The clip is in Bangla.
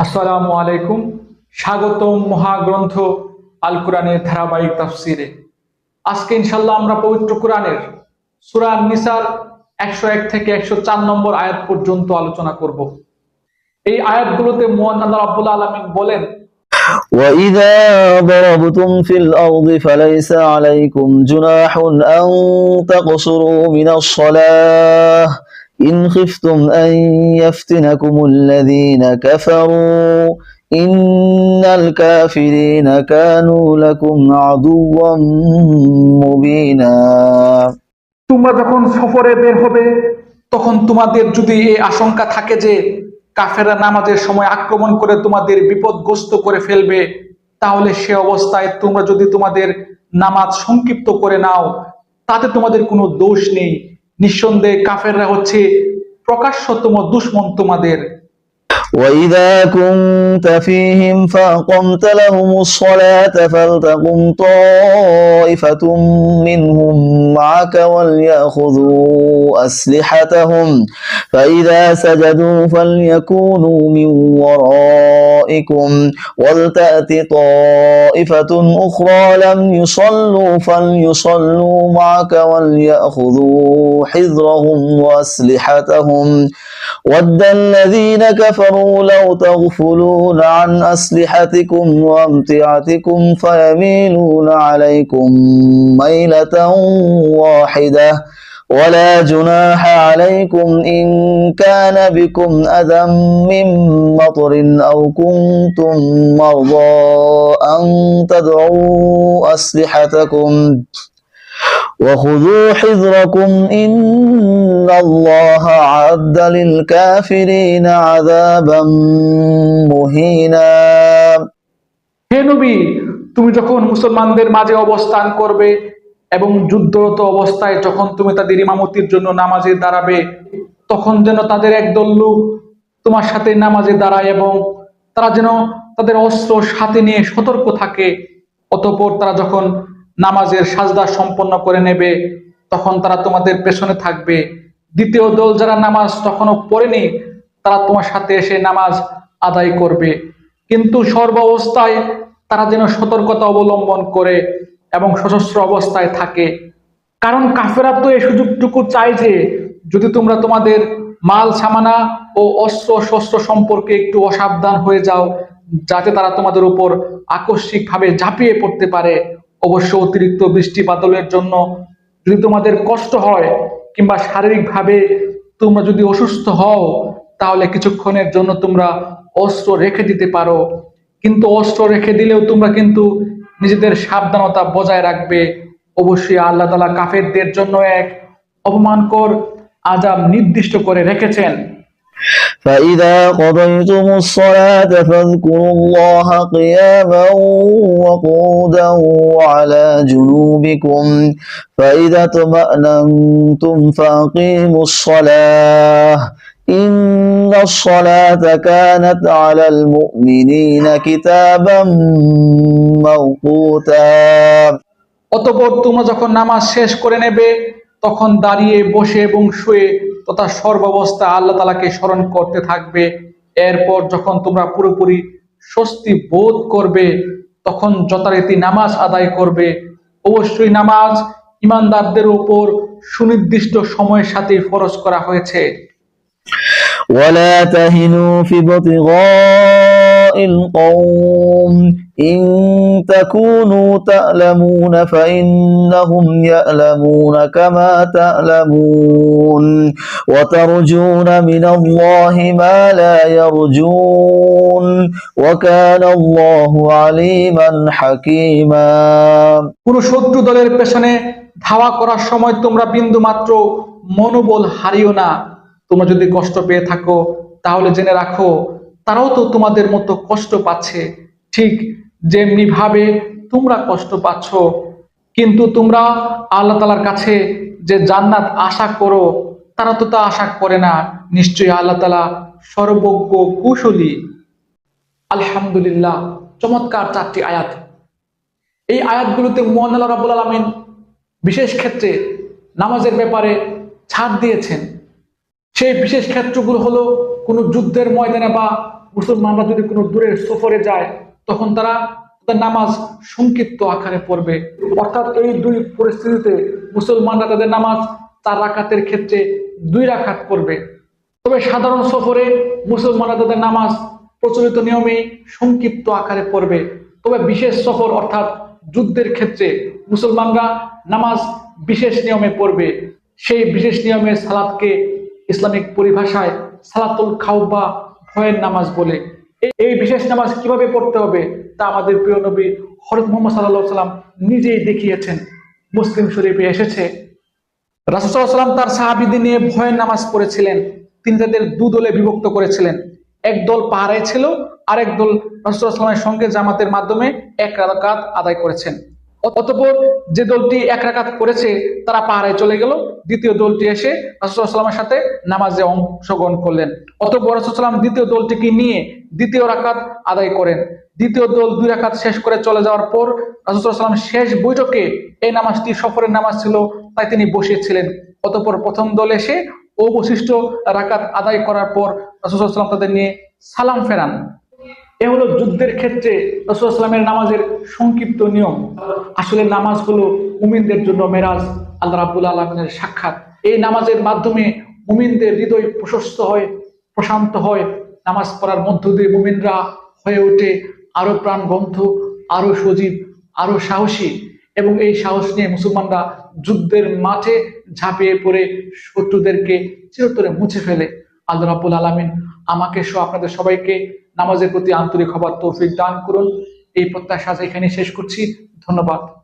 আসসালামু আলাইকুম স্বাগতম মহাগ্রন্থ আল কোরআনের ধারাবাহিক তাফসিরে আজকে ইনশাল্লাহ আমরা পবিত্র কোরআনের সূরা নিসার একশো এক থেকে একশো চার নম্বর আয়াত পর্যন্ত আলোচনা করব এই আয়াতগুলোতে মোহান আল্লাহ রাব্বুল আলমিন বলেন وإذا ضربتم في الأرض فليس عليكم جناح أن تقصروا من الصلاة إن خفتم أن يفتنكم الذين كفروا إن الكافرين كانوا لكم عدوا مبينا তোমরা যখন সফরে বের হবে তখন তোমাদের যদি এই আশঙ্কা থাকে যে কাফেরা নামাজের সময় আক্রমণ করে তোমাদের বিপদগ্রস্ত করে ফেলবে তাহলে সে অবস্থায় তোমরা যদি তোমাদের নামাজ সংক্ষিপ্ত করে নাও তাতে তোমাদের কোনো দোষ নেই নিঃসন্দেহে কাফেররা হচ্ছে প্রকাশ্যতম দুশ্মন তোমাদের وإذا كنت فيهم فأقمت لهم الصلاة فلتقم طائفة منهم معك وليأخذوا أسلحتهم فإذا سجدوا فليكونوا من ورائكم ولتأت طائفة أخرى لم يصلوا فليصلوا معك وليأخذوا حذرهم وأسلحتهم ود الذين كفروا لو تغفلون عن أسلحتكم وأمتعتكم فيميلون عليكم ميلة واحدة. ولا جناح عليكم إن كان بكم أذى من مطر أو كنتم مرضى أن تدعوا أسلحتكم. وخذوا حذركم إن الله عد للكافرين عذابا مهينا হে নবী তুমি যখন মুসলমানদের মাঝে অবস্থান করবে এবং যুদ্ধরত অবস্থায় যখন তুমি তাদের ইমামতির জন্য নামাজে দাঁড়াবে তখন যেন তাদের একদল লোক তোমার সাথে নামাজে দাঁড়ায় এবং তারা যেন তাদের অস্ত্র সাথে নিয়ে সতর্ক থাকে অতঃপর তারা যখন নামাজের সাজদা সম্পন্ন করে নেবে, তখন তারা তোমাদের পেছনে থাকবে। দ্বিতীয় দল যারা নামাজ তখনও পড়েনি, তারা তোমার সাথে এসে নামাজ আদায় করবে। কিন্তু সর্ব অবস্থায় তারা যেন সতর্কতা অবলম্বন করে এবং সশস্ত্র অবস্থায় থাকে। কারণ কাফেরা তো এই সুযোগটুকু চায় যে, যদি তোমরা তোমাদের মাল, সামানা ও অস্ত্র, শস্ত্র সম্পর্কে একটু অসাবধান হয়ে যাও, যাতে তারা তোমাদের উপর আকস্মিকভাবে ঝাঁপিয়ে পড়তে পারে। অবশ্য অতিরিক্ত বৃষ্টি বাদলের জন্য যদি তোমাদের কষ্ট হয় কিংবা শারীরিকভাবে তোমরা যদি অসুস্থ হও, তাহলে কিছুক্ষণের জন্য তোমরা অস্ত্র রেখে দিতে পারো। কিন্তু অস্ত্র রেখে দিলেও তোমরা কিন্তু নিজেদের সাবধানতা বজায় রাখবে। অবশ্যই আল্লাহ তালা কাফেরদের জন্য এক অপমানকর আজাব নির্দিষ্ট করে রেখেছেন। فإذا قضيتم الصلاة فاذكروا الله قياما وقعودا وعلى جنوبكم فإذا اطمأننتم فأقيموا الصلاة إن الصلاة كانت على المؤمنين كتابا موقوتا অতপর তোমরা যখন নামাজ শেষ করে নেবে তখন দাঁড়িয়ে বসে এবং শুয়ে তথা সর্বাবস্থা আল্লাহ তালাকে স্মরণ করতে থাকবে এরপর যখন তোমরা পুরোপুরি স্বস্তি বোধ করবে তখন যথারীতি নামাজ আদায় করবে অবশ্যই নামাজ ইমানদারদের উপর সুনির্দিষ্ট সময়ের সাথে ফরজ করা হয়েছে ولا تهنوا في ابتغاء القوم إن تكونوا تألمون فإنهم يألمون كما تألمون وترجون من الله ما لا يرجون وكان الله عليما حكيما কোন শত্রু দলের পেছনে ধাওয়া করার সময় তোমরা বিন্দু মাত্র মনোবল হারিও না তোমরা যদি কষ্ট পেয়ে থাকো তাহলে জেনে রাখো তারাও তো তোমাদের মতো কষ্ট পাচ্ছে। ঠিক যেমনি ভাবে তোমরা কষ্ট পাচ্ছ। কিন্তু তোমরা আল্লাহ তালার কাছে যে জান্নাত আশা করো, তারা তো তা আশা করে না। নিশ্চয়ই আল্লাহ তালা সর্বজ্ঞ কুশলী। আলহামদুলিল্লাহ, চমৎকার চারটি আয়াত। এই আয়াতগুলোতে মোহান আল্লাহ রাবুল আলমিন বিশেষ ক্ষেত্রে নামাজের ব্যাপারে ছাড় দিয়েছেন। সেই বিশেষ ক্ষেত্রগুলো হলো কোনো যুদ্ধের ময়দানে বা মুসলমানরা যদি কোনো দূরের সফরে যায়, তখন তারা তাদের নামাজ সংক্ষিপ্ত আকারে পড়বে। অর্থাৎ এই দুই পরিস্থিতিতে মুসলমানরা তাদের নামাজ চার রাকাতের ক্ষেত্রে দুই রাখাত পড়বে। তবে সাধারণ সফরে মুসলমানরা তাদের নামাজ প্রচলিত নিয়মে সংক্ষিপ্ত আকারে পড়বে। তবে বিশেষ সফর অর্থাৎ যুদ্ধের ক্ষেত্রে মুসলমানরা নামাজ বিশেষ নিয়মে পড়বে। সেই বিশেষ নিয়মে সালাদকে ইসলামিক পরিভাষায় সালাতুল খাওবা ভয়ের নামাজ বলে। এই- বিশেষ নামাজ কীভাবে পড়তে হবে তা আমাদের প্রিয় নবী হরত মোহাম্মদ সাল্লাহ সাল্লাম নিজেই দেখিয়েছেন। মুসলিম শরীফে এসেছে। রাসুসাল্লাম তার সাহাবিদি নিয়ে ভয়ের নামাজ পড়েছিলেন। তিনি তাদের দু দলে বিভক্ত করেছিলেন। এক দল পাহারায় ছিল আর দল রাসুসাল্লামের সঙ্গে জামাতের মাধ্যমে এক রাকাত আদায় করেছেন। অতঃপর যে দলটি এক রাকাত করেছে, তারা পাহারায় চলে গেল। দ্বিতীয় দলটি এসে রাসুসাল্লামের সাথে নামাজে অংশগ্রহণ করলেন। অতঃপর রাসুসাল্লাম দ্বিতীয় দলটিকে নিয়ে দ্বিতীয় রাকাত আদায় করেন। দ্বিতীয় দল দুই রাকাত শেষ করে চলে যাওয়ার পর রাসুসাল্লাম শেষ বৈঠকে এই নামাজটি, সফরের নামাজ ছিল, তাই তিনি বসিয়েছিলেন অতঃপর প্রথম দল এসে অবশিষ্ট রাকাত আদায় করার পর রাসুসাল্লাম তাদের নিয়ে সালাম ফেরান। এ হলো যুদ্ধের ক্ষেত্রে রসুলামের নামাজের সংক্ষিপ্ত নিয়ম। আসলে নামাজ হলো মুমিনদের জন্য মেরাজ। আল্লাহ রাবুল আলমিনের সাক্ষাৎ। এই নামাজের মাধ্যমে মুমিনদের হৃদয় প্রশস্ত হয়, প্রশান্ত হয়। নামাজ পড়ার মধ্য দিয়ে মুমিনরা হয়ে ওঠে। আরও প্রাণবন্ধ আরও সজীব, আরও সাহসী এবং এই সাহস নিয়ে মুসলমানরা যুদ্ধের মাঠে ঝাঁপিয়ে পড়ে, শত্রুদেরকে চিরতরে মুছে ফেলে। আল্লাহ রাবুল আলমিন আমাকে সহ আপনাদের সবাইকে নামাজের প্রতি আন্তরিক হবার তৌফিক দান করুন। এই প্রত্যাশা এখানে শেষ করছি। ধন্যবাদ।